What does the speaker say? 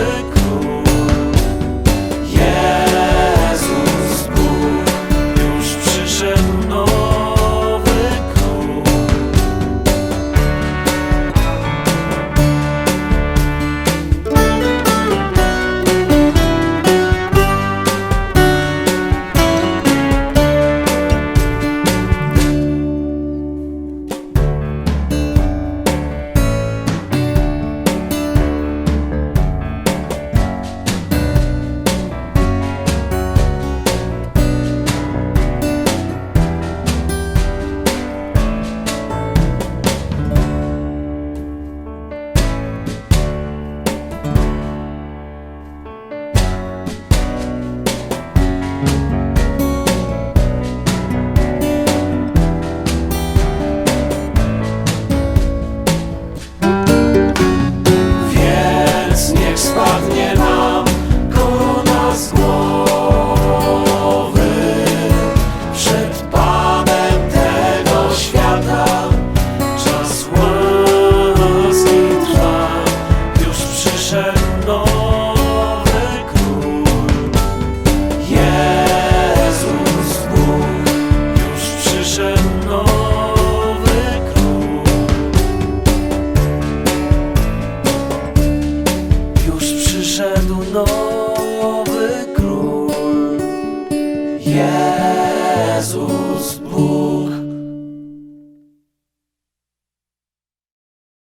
good nowy król Jezus Bóg.